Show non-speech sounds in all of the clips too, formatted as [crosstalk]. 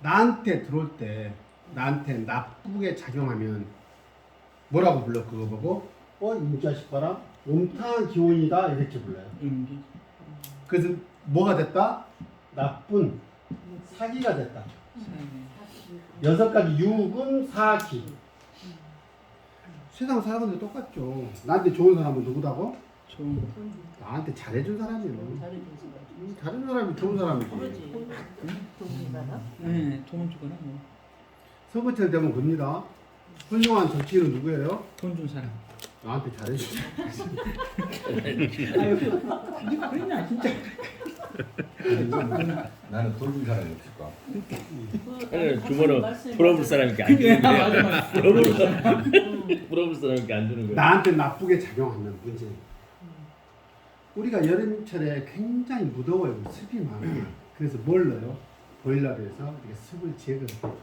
나한테 들어올 때 나한테 나쁘게 작용하면 뭐라고 불러 그거 보고 어이 자식 봐라 옴탕한 기운이다 이렇게 불러요. 음. 그래서 뭐가 됐다? 나쁜 사기가 됐다. 여섯 가지 유금 사기. 세상 사람들 똑같죠. 나한테 좋은 사람은 누구다고? 좋은 나한테 잘해준 사람이에요. 잘해준 사람. 음, 다른 사람이 좋은 사람이지. 그러지. 사람? 네, 돈 주거나 뭐. 선거철 되면 겁니다. 훌륭한 정치인은 누구예요? 돈 준 사람. 나한테 잘해준. 아유, 그게 그러냐 진짜. 나는 돈준 사람이 없을까? 그래 주머니 풀어볼 사람이니까 안 주는 거야. 맞아 맞아. [laughs] 풀어볼 사람 풀어볼 사람이니까 안 주는 거야. 나한테 나쁘게 작용하는 문제. 우리가 여름철에 굉장히 무더워요. 습이 많아요. 그래서 뭘 넣어요? 보일러에서 이렇게 습을 제거해요.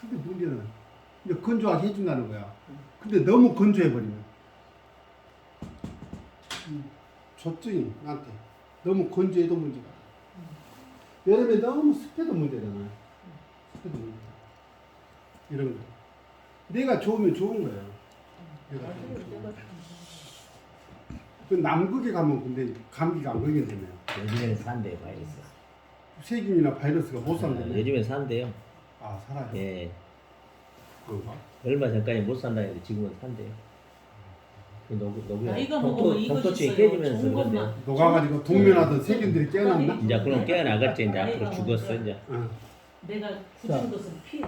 근데 문제는 이제 건조하게 해준다는 거야. 근데 너무 건조해버리면 젖증이 나한테 너무 건조해도 문제가 여름에 너무 습해도 문제잖아요. 습해도 문제. 이런 거. 내가 좋으면 좋은 거예요. 내가 좋으면 좋은 거예요. 그 남극에 가면 근데 감기가 안 걸린다며요. 요즘에는 산대요 바이러스. 세균이나 바이러스가 못 아, 산다며. 요즘엔 산대요. 아 살아요. 예. 그런가? 얼마 전까지 못 산다는데 지금은 산대요. 그 나이가 먹으면 이것이 동토층이 있어요. 깨지면서 좋은 그런데 것만. 녹아가지고 동면하던 세균들이 깨어났나? 이제 그럼 깨어나겠지 이제 앞으로 죽었어 이제. 어. 내가 굳은 것은 피해.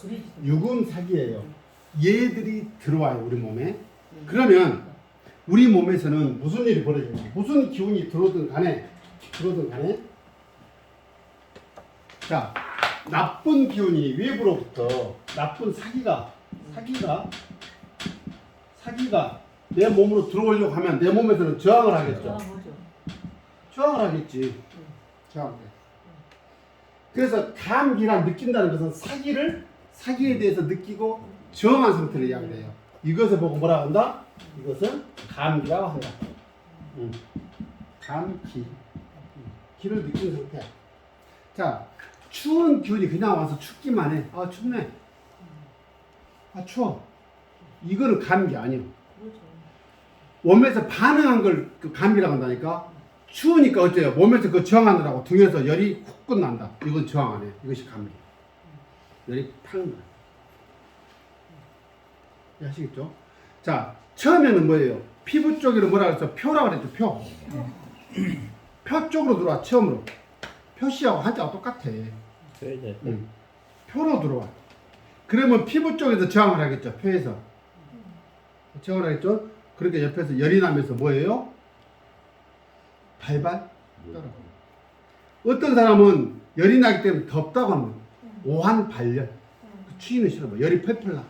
그러지. 유금 사기예요. 얘들이 들어와요 우리 몸에. 그러면 우리 몸에서는 무슨 일이 벌어지냐? 무슨 기운이 들어오든 간에 들어오든 간에 자 나쁜 기운이 외부로부터 나쁜 사기가 사기가 사기가 내 몸으로 들어오려고 하면 내 몸에서는 저항을 아, 하겠죠. 저항을 하겠지. 저항을. 그래서 감기란 느낀다는 것은 사기를 사기에 대해서 느끼고 저항한 상태를 이야기해요. 이것을 보고 뭐라 한다? 이것은 감기라고 한다. 음. 감기. 음. 기를 느끼는 상태. 자, 추운 기운이 그냥 와서 춥기만 해. 아, 춥네. 아, 추워. 이거는 감기 아니에요. 그렇죠. 몸에서 반응한 걸 그 감기라고 한다니까. 추우니까 어째요? 몸에서 그 저항하느라고 등에서 열이 훅 끝 난다. 이건 저항 안 해. 이것이 감기. 열이 팍 나. 예, 아시겠죠? 자, 처음에는 뭐예요? 피부 쪽으로 뭐라 그랬어? 표라고 그랬죠, 표. 표 쪽으로 들어와, 처음으로. 표시하고 한자가 똑같아. 응. 표로 들어와. 그러면 피부 쪽에서 저항을 하겠죠, 표에서. 저항을 하겠죠? 그러니까 옆에서 열이 나면서 뭐예요? 발발. 어떤 사람은 열이 나기 때문에 덥다고 하면 오한 발열. 그 추위는 싫어. 뭐 열이 펄펄 나.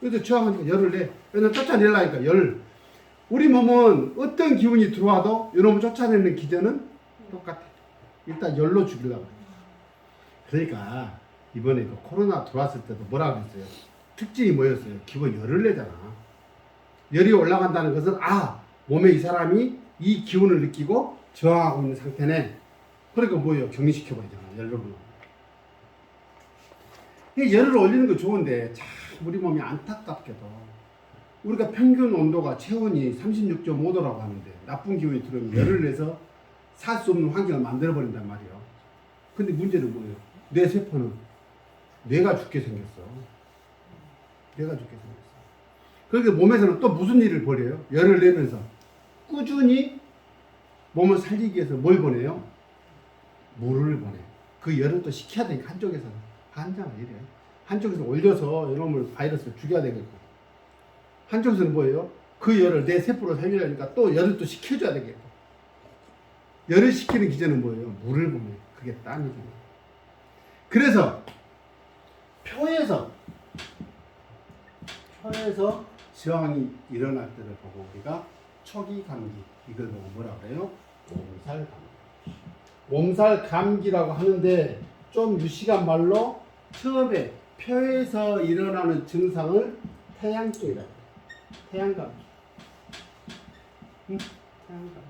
그래서 저항하니까 열을 내. 왜냐면 쫓아내려니까 열. 우리 몸은 어떤 기운이 들어와도 이놈을 쫓아내는 기전은 똑같아. 일단 열로 죽이려고 그래. 그러니까 이번에 그 코로나 들어왔을 때도 뭐라 그랬어요? 특징이 뭐였어요? 기본 열을 내잖아. 열이 올라간다는 것은 아 몸에 이 사람이 이 기운을 느끼고 저항하고 있는 상태네. 그러니까 뭐예요? 격리시켜버리잖아. 열로. 이 열을 올리는 거 좋은데 참 우리 몸이 안타깝게도 우리가 평균 온도가 체온이 36.5도라고 하는데 나쁜 기운이 들어오면 열을 내서 살 수 없는 환경을 만들어 버린단 말이에요. 근데 문제는 뭐예요? 내 세포는 뇌가 죽게 생겼어. 뇌가 죽게 생겼어. 그러니까 몸에서는 또 무슨 일을 벌여요? 열을 내면서 꾸준히 몸을 살리기 위해서 뭘 보내요? 물을 보내. 그 열을 또 식혀야 되니까 한쪽에서는 한장을 이래요. 한쪽에서 올려서 이놈을 바이러스를 죽여야 되겠고 한쪽에서는 뭐예요? 그 열을 내 세포로 살리려니까 또 열을 또 식혀줘야 되겠고 열을 식히는 기제는 뭐예요? 물을 보내. 그게 땀이잖아요. 그래서 표에서 표에서 저항이 일어날 때를 보고 우리가 초기 감기 이걸 보고 뭐라 그래요? 몸살 감기. 몸살 감기라고 하는데 좀 유식한 말로 처음에 폐에서 일어나는 증상을 태양기라 태양감기. 응? 태양감기.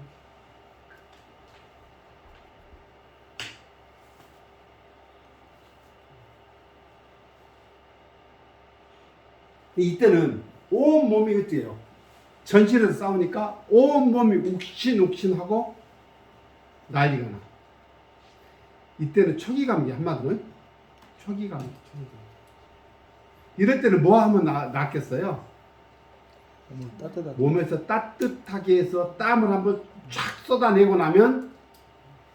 이때는 온 몸이 으뛰어요. 전신에서 싸우니까 온 몸이 욱신욱신하고 난리가 나. 이때는 초기감기 한마디로 초기 감기, 초기 감기. 이럴 때는 뭐 하면 나, 낫겠어요? 따뜻하다. 몸에서 따뜻하게 해서 땀을 한번 쫙 쏟아내고 나면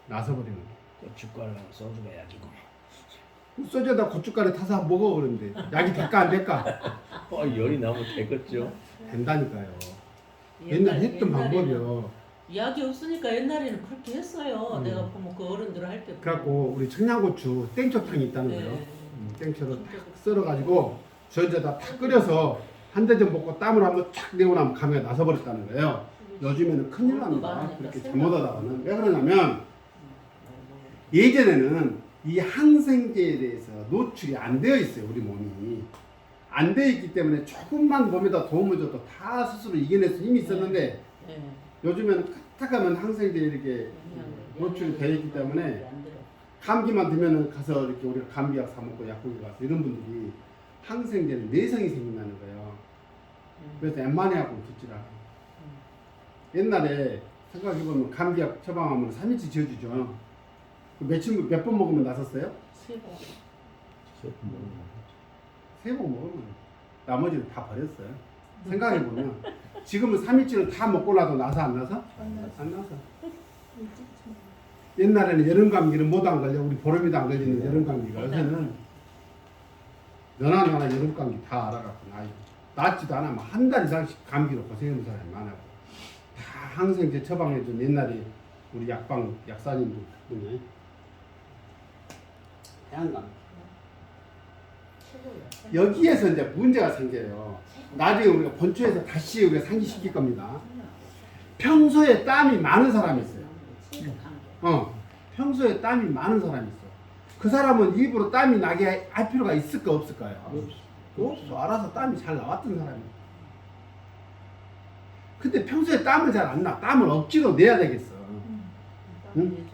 나서버리는 거예요. 고춧가루 소주가 약이고. 소주에다 고춧가루 타서 먹어 그러는데 약이 될까 안 될까? 어, 열이 나면 되겠죠. 된다니까요. 옛날 했던 옛날에는 방법이요. 약이 없으니까 옛날에는 그렇게 했어요. 음. 내가 보면 그 어른들 할 때. 그래갖고 우리 청양고추 땡초탕이 있다는 네. 거예요. 음, 땡초를 탁 썰어가지고 전자에다 탁 끓여서 한 대전 먹고 땀을 한번 쫙 내고 나면 감기가 나서버렸다는 거예요. 요즘에는 큰일 납니다. 그렇게 잘못하다가는. 왜 그러냐면 예전에는 이 항생제에 대해서 노출이 안 되어 있어요. 우리 몸이. 안 되어 있기 때문에 조금만 몸에다 도움을 줘도 다 스스로 이겨낼 수 힘이 있었는데 네. 요즘에는 카타가면 항생제 이렇게 노출이 되어 있기 때문에 감기만 들면은 가서 이렇게 우리가 감기약 사 먹고 약국에 가서 이런 분들이 항생제는 내성이 생긴다는 거예요. 그래서 웬만해 하고 듣질 않아요. 옛날에 생각해보면 감기약 처방하면 3일치 지어주죠. 그 며칠 몇 번 먹으면 나섰어요? 세번 먹으면 나머지는 다 버렸어요. 생각해보면 지금은 3일치를 다 먹고 나도 나서 안 나서? 안 나서. 옛날에는 여름 감기는 못안 걸려. 우리 보름이도 안 걸리는 여름 감기가 요새는 너나 나나 여름 감기 다 알아갖고 나 낫지도 않으면 한달 이상씩 감기로 고생하는 사람이 많아요. 다 항생제 처방해준 옛날에 우리 약방 약사님도 분이 태양감. 여기에서 이제 문제가 생겨요. 나중에 우리가 본초에서 다시 우리가 상기시킬 겁니다. 평소에 땀이 많은 사람이 있어요. 어, 평소에 땀이 많은 사람이 있어. 그 사람은 일부러 땀이 나게 할 필요가 있을까 없을까요? 없어. 알아서 땀이 잘 나왔던 사람이야. 근데 평소에 땀을 잘 안 나. 땀을 억지로 내야 되겠어. 응?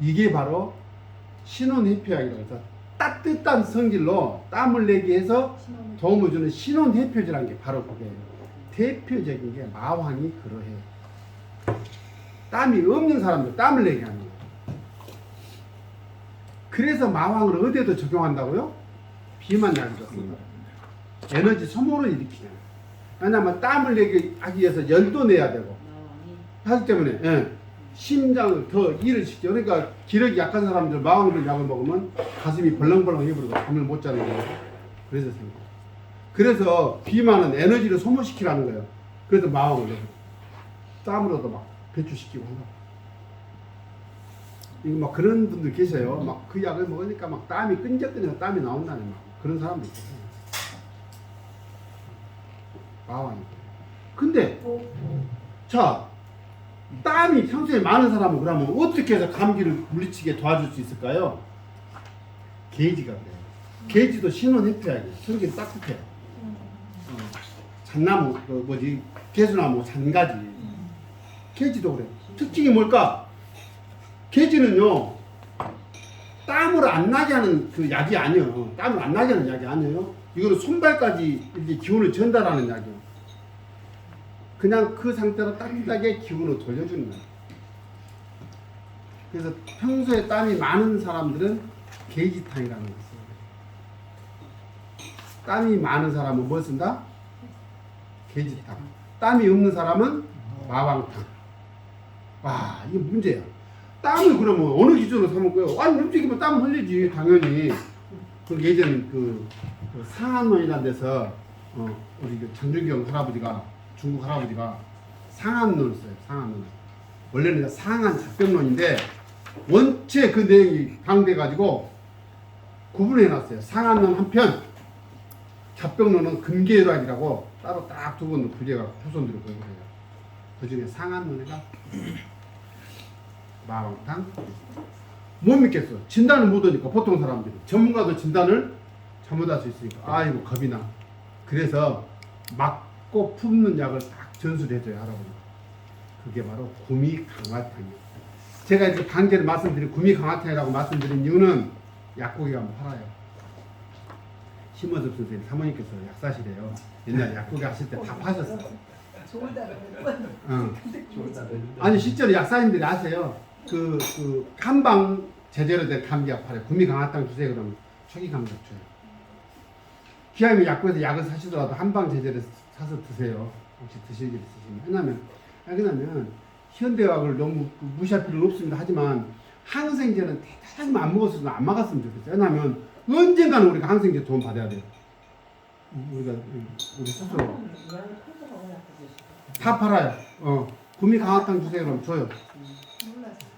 이게 바로 신혼해표약이라고 해서 따뜻한 성질로 땀을 내게 해서 도움을 주는 신혼 해표제라는 게 바로 그거예요. 대표적인 게 마황이 그러해. 땀이 없는 사람들 땀을 내게 하는 거예요. 그래서 마왕을 어디에도 적용한다고요? 비만 약이 좋습니다. 에너지 소모를 일으키잖아요. 왜냐하면 땀을 내게 하기 위해서 열도 내야 되고 하기 때문에 예, 심장을 더 일을 시켜. 그러니까 기력이 약한 사람들 마왕들 약을 먹으면 가슴이 벌렁벌렁 해버리고 잠을 못 자는 거예요. 그래서 생겨. 그래서 비만은 에너지를 소모시키라는 거예요. 그래서 내요. 땀으로도 막 배출시키고 한다. 이거 막 그런 분들 계세요. 막 그 약을 먹으니까 막 땀이 끈적끈적 땀이 나온다는 막 그런 사람도 있어요. 마왕이. 근데 자 땀이 평소에 많은 사람은 그러면 어떻게 해서 감기를 물리치게 도와줄 수 있을까요? 게이지가 그래요. 게이지도 신혼해피약이에요. 성질이 따뜻해요. 어, 잣나무, 그 뭐지, 개수나무, 잔가지. 게이지도 그래요. 특징이 뭘까? 게이지는요, 땀을 안 나게 하는 그 약이 아니에요. 땀을 안 나게 하는 약이 아니에요. 이거는 손발까지 이렇게 기운을 전달하는 약이에요. 그냥 그 상태로 따뜻하게 기운을 돌려주는 거예요. 그래서 평소에 땀이 많은 사람들은 게이지탕이라는 걸 써요. 땀이 많은 사람은 뭘 쓴다? 게이지탕. 땀이 없는 사람은 마왕탕. 와, 이게 문제야. 땀을 그러면 어느 기준으로 삼을까요? 아니, 움직이면 땀 흘리지, 당연히. 그 예전 그, 그 상한론이라는 데서, 어, 우리 그 장준경 할아버지가, 중국 할아버지가 상한론을 써요, 상한론. 원래는 상한 잡병론인데, 원체 그 내용이 방대가지고 구분해 놨어요. 상한론 한편, 잡병론은 금계열학이라고 따로 딱 두번 부제가 후손들을 보고 해요. 그 중에 상한론이가 [clears throat] 마왕탕 못 믿겠어. 진단을 못 하니까 보통 사람들이 전문가도 진단을 잘못할 수 있으니까 아이고 겁이 나. 그래서 맞 고 품는 약을 딱 전수해줘요 할아버지. 그게 바로 구미 강화탕이에요. 제가 이제 강제로 말씀드린 구미 강화탕이라고 말씀드린 이유는 약국에 가면 팔아요. 심원섭 선생님 사모님께서 약사시래요. 옛날 약국에 하실 때 다 파셨어. 응. 아니 실제로 약사님들이 아세요. 그, 그 한방 제대로 된 감기약 팔아요. 구미 강화당 주세요 그러면 초기 감기약 줘요. 기왕이면 약국에서 약을 사시더라도 한방 제대로 사서 드세요. 혹시 드실 일 있으시면. 왜냐면 왜냐면 현대의학을 너무 그 무시할 필요는 없습니다. 하지만 항생제는 대단히 안 먹었으면 안 막았으면 좋겠어요. 왜냐면 언젠가는 우리가 항생제 도움 받아야 돼요. 우리가 우리 스스로 다 팔아요. 어. 구미 강화탕 주세요. 그럼 줘요.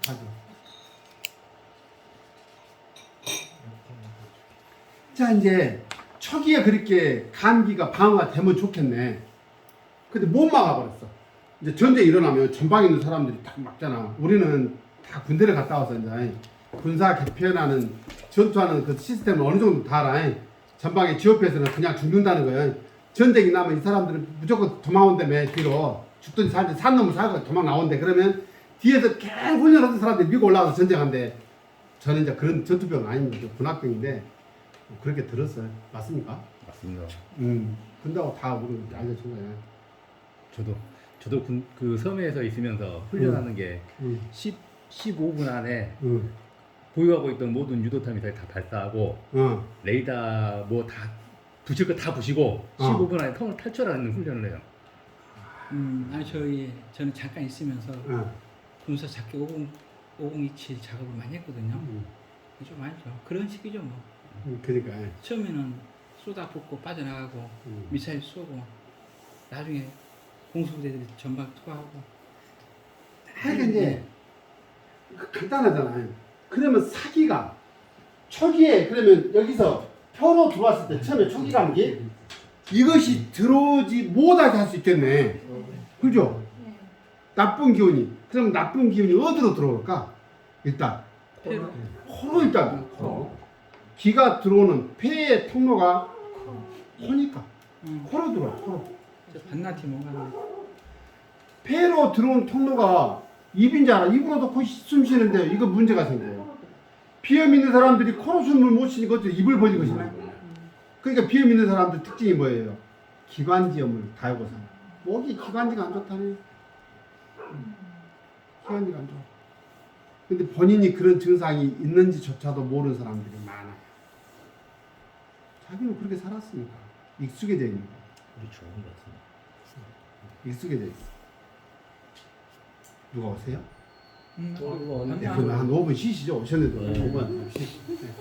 가죠. 자 이제 초기에 그렇게 감기가 방어가 되면 좋겠네. 근데 못 막아버렸어. 이제 전쟁 일어나면 전방에 있는 사람들이 딱 막잖아. 우리는 다 군대를 갔다 와서 이제 군사 개편하는 전투하는 그 시스템을 어느 정도 다 알아. 전방에 지역에서는 그냥 죽는다는 거예요. 전쟁이 나면 이 사람들은 무조건 도망온다며 뒤로 죽든지 살든지 산 놈을 살고 도망 나온대. 그러면 뒤에서 계속 훈련하던 사람들이 밀고 올라와서 전쟁한대. 저는 이제 그런 전투병은 아닙니다. 저 군악병인데 뭐 그렇게 들었어요. 맞습니까? 맞습니다. 음. 근다고 다 우리 알려준 거예요. 저도 저도 군, 그 섬에서 있으면서 훈련하는 게 음. 10, 15분 안에 음. 보유하고 있던 모든 유도탄 미사일 다 발사하고 어. 레이더 뭐 다 부실 거 다 부시고 어. 15분 안에 통을 탈출하는 훈련을 해요. 음, 아니 저희 저는 잠깐 있으면서 어. 군사 작게 50 5027 작업을 많이 했거든요. 음. 좀 알죠. 그런 식이죠 뭐. 음, 그러니까. 처음에는 쏟아붓고 빠져나가고 음. 미사일 쏘고 나중에 공수부대들이 전방 투하하고 그러니까 이제 간단하잖아요. 그러면 사기가 초기에 그러면 여기서 표로 들어왔을 때 처음에 초기 감기 이것이 들어오지 못하게 할 수 있겠네. 그죠? 나쁜 기운이. 그럼 나쁜 기운이 어디로 들어올까? 일단 코로 일단 코로. 기가 들어오는 폐의 통로가 코니까 음, 코로 들어와. 코로. 저 반나티 뭔가 폐로 들어온 통로가 입인 줄 알아. 입으로도 코숨 쉬는데 이거 문제가 생겨요. 비염 있는 사람들이 코로 숨을 못 쉬니까 어떻게 입을 벌린 것이냐. 그러니까 비염 있는 사람들 특징이 뭐예요? 기관지염을 다하고 사. 목이 기관지가 안 좋다네. 기관지가 안 좋아. 근데 본인이 그런 증상이 있는지조차도 모르는 사람들이 많아요. 자기는 그렇게 살았으니까 익숙해져 있는 거야. 우리 좋은 것 같은데. 익숙해져 있어. 누가 오세요? 음, 어, 네, 반나- 그러면 한 5분 쉬시죠. 오셨는데 네. 5분 쉬시죠. 네.